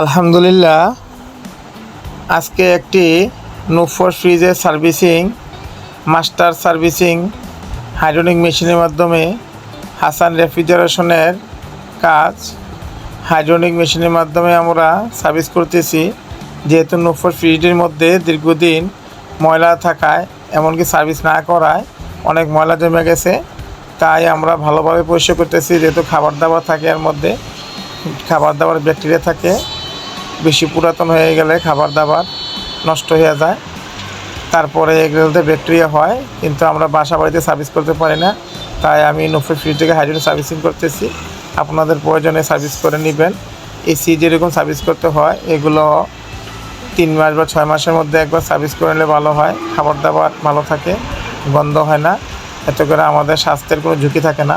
আলহামদুলিল্লাহ, আজকে একটি নুফর ফ্রিজের সার্ভিসিং, মাস্টার সার্ভিসিং, হাইড্রোলিক মেশিনের মাধ্যমে হাসান রেফ্রিজারেশনের কাজ হাইড্রোনিক মেশিনের মাধ্যমে আমরা সার্ভিস করতেছি। যেহেতু নুফর ফ্রিজটির মধ্যে দীর্ঘদিন ময়লা থাকায়, এমনকি সার্ভিস না করায় অনেক ময়লা জমে গেছে, তাই আমরা ভালোভাবে পরিষ্কার করতেছি। যেহেতু খাবার দাবার থাকে এর মধ্যে খাবার দাবার ব্যাকটেরিয়া থাকে বেশি পুরাতন হয়ে গেলে খাবার দাবার নষ্ট হয়ে যায়। তারপরে এগুলোতে ব্যাকটেরিয়া হয়, কিন্তু আমরা বাসা বাড়িতে সার্ভিস করতে পারি না। তাই আমি নফের ফ্রিজ থেকে হাইড্রোজেন সার্ভিসিং করতেছি। আপনাদের প্রয়োজনে সার্ভিস করে নেবেন। এসি যেরকম সার্ভিস করতে হয়, এগুলো তিন মাস বা ছয় মাসের মধ্যে একবার সার্ভিস করে নিলে ভালো হয়। খাবার দাবার ভালো থাকে, গন্ধ হয় না। এত করে আমাদের স্বাস্থ্যের কোনো ঝুঁকি থাকে না।